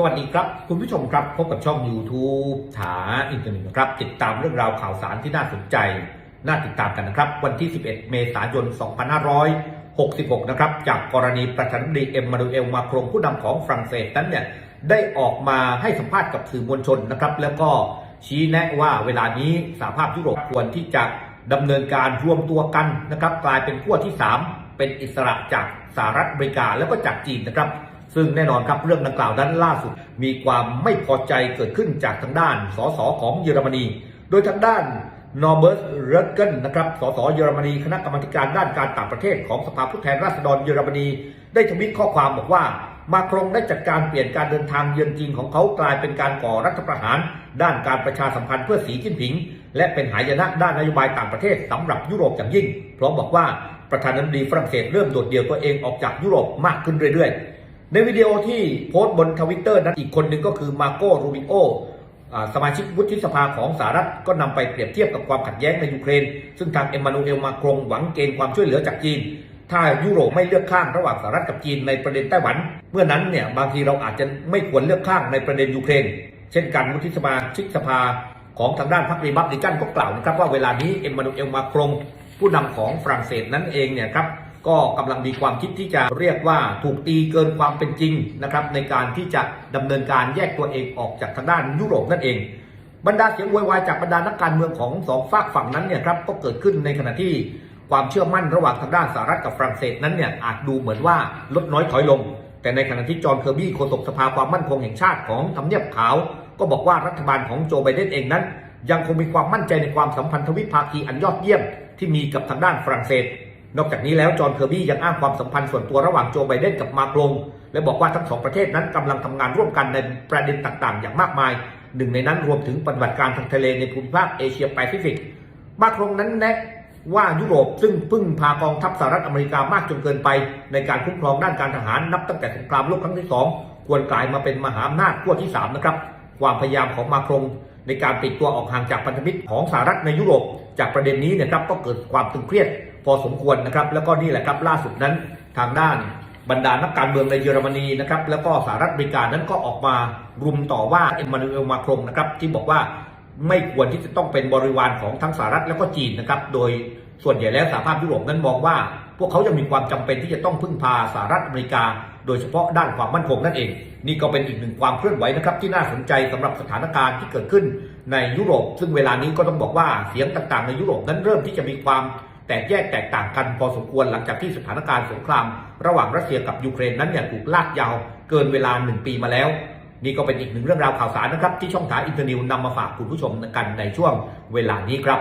สวัสดีครับ คุณผู้ชมครับพบกับช่อง YouTube ถาอินเทอร์เน็ตนะครับ ติดตามเรื่องราวข่าวสารที่น่าสนใจ น่าติดตามกันนะครับ วันที่ 11 เมษายน 2566 นะครับ จากกรณีประธานาธิบดีเอ็มมานูเอลมาครงผู้นำของฝรั่งเศสนั้นเนี่ยได้ออกมาให้สัมภาษณ์กับสื่อมวลชนนะครับ แล้วก็ชี้แนะว่าเวลานี้สหภาพยุโรปควรที่จะดำเนินการรวมตัวกันนะครับ กลายเป็นขั้วที่ 3 เป็นอิสระจากสหรัฐอเมริกาแล้วก็จากจีนนะครับ ซึ่งแน่นอนครับเรื่องดังกล่าวนั้นล่าสุด มีความไม่พอใจเกิดขึ้นจากทางด้านสสของเยอรมนี โดยทางด้านนอร์เบิร์ตเรเกนนะครับสสเยอรมนีคณะกรรมการด้านการต่างประเทศของสภาผู้แทนราษฎรเยอรมนี ได้ทวิตข้อความบอกว่ามาครงได้จัดการเปลี่ยนการเดินทางเยือนจีนของเขากลายเป็นการก่อรัฐประหาร ด้านการประชาสัมพันธ์เพื่อสีจิ้นผิง และเป็นหายนะด้านนโยบายต่างประเทศสำหรับยุโรปอย่างยิ่งพร้อมบอกว่าประธานาธิบดีฝรั่งเศสเริ่มโดดเดี่ยวตัวเองออกจากยุโรปมากขึ้นเรื่อยๆ ในวิดีโอที่โพสต์บนทวิตเตอร์นั้นอีกคนหนึ่งก็คือมาโกรูบิโอสมาชิกวุฒิสภาของสหรัฐก็นำไปเปรียบเทียบกับความขัดแย้งในยูเครน ซึ่งทางเอ็มมานูเอลมาครงหวังเกณฑ์ความช่วยเหลือจากจีน ถ้ายุโรปไม่เลือกข้างระหว่างสหรัฐกับจีนในประเด็นไต้หวัน เมื่อนั้นเนี่ยบางทีเราอาจจะไม่ควรเลือกข้างในประเด็นยูเครน เช่นกันวุฒิสมาชิกสภาของทางด้านพรรครีบับลิกันก็กล่าวนะครับว่าเวลานี้เอ็มมานูเอลมาครงผู้นำของฝรั่งเศสนั้นเองเนี่ยครับ ก็กำลังมีความคิดที่จะเรียกว่าถูกตีเกินความเป็นจริงนะครับในการที่จะดำเนินการแยกตัวเองออกจากทางด้านยุโรปนั่นเอง บรรดาเสียงโวยวายจากบรรดานักการเมืองของสองฝากฝั่งนั้นเนี่ยครับก็เกิดขึ้นในขณะที่ความเชื่อมั่นระหว่างทางด้านสหรัฐกับฝรั่งเศสนั้นเนี่ยอาจดูเหมือนว่าลดน้อยถอยลง แต่ในขณะที่จอห์นเคอร์บี้โฆษกสภาความมั่นคงแห่งชาติของทำเนียบขาว ก็บอกว่ารัฐบาลของโจไบเดนเองนั้น ยังคงมีความมั่นใจในความสัมพันธวิภาคีอันยอดเยี่ยมที่มีกับทางด้านฝรั่งเศส นอกจากนี้แล้วจอห์นเคอร์บี้ยังอ้างความสัมพันธ์ส่วนตัวระหว่างโจไบเดนกับมาโครงและบอกว่าทั้งสองประเทศนั้นกำลังทำงานร่วมกันในประเด็นต่างๆ อย่างมากมาย หนึ่งในนั้นรวมถึงปฏิบัติการทางทะเลในภูมิภาคเอเชียแปซิฟิก มาโครงนั้นแนะว่ายุโรปซึ่งพึ่งพากองทัพสหรัฐอเมริกามากจนเกินไป ในการคุ้มครองด้านการทหารนับตั้งแต่สงครามโลกครั้งที่สองควรกลายมาเป็นมหาอำนาจขั้วที่สามนะครับความพยายามของมาโครงในการปลีกตัวออกห่างจากพันธมิตรของสหรัฐในยุโรป จากประเด็นนี้เนะครับก็เกิดความตึงเครียด อสมควรนะครับ แล้วก็นี่แหละครับล่าสุดนั้นทางด้านบรรดานักการเมืองในเยอรมนีนะครับแล้วก็สหรัฐอเมริกานั้นก็ออกมารุมต่อว่าเอ็มมานูเอลมาครงนะครับที่บอกว่าไม่ควรที่จะต้องเป็นบริวารของทั้งสหรัฐแล้วก็จีนนะครับโดยส่วนใหญ่แล้วสหภาพยุโรปนั้นมองว่า พวกเขายังมีความจำเป็นที่จะต้องพึ่งพาสหรัฐอเมริกา โดยเฉพาะด้านความมั่นคงนั่นเอง นี่ก็เป็นอีกหนึ่งความเคลื่อนไหวนะครับที่น่าสนใจสำหรับสถานการณ์ที่เกิดขึ้นในยุโรป ซึ่งเวลานี้ก็ต้องบอกว่าเสียงต่างๆ ในยุโรปนั้นเริ่มที่จะมีความ แตกแยกแตกต่างกันพอสมควรหลังจากที่สถานการณ์สงคราม ระหว่างรัสเซียกับยูเครนนั้นเนี่ยถูกลากยาวเกินเวลาหนึ่งปีมาแล้ว นี่ก็เป็นอีกหนึ่งเรื่องราวข่าวสารนะครับ ที่ช่องทาอินเทอร์นิวนำมาฝากคุณผู้ชมกันในช่วงเวลานี้ครับ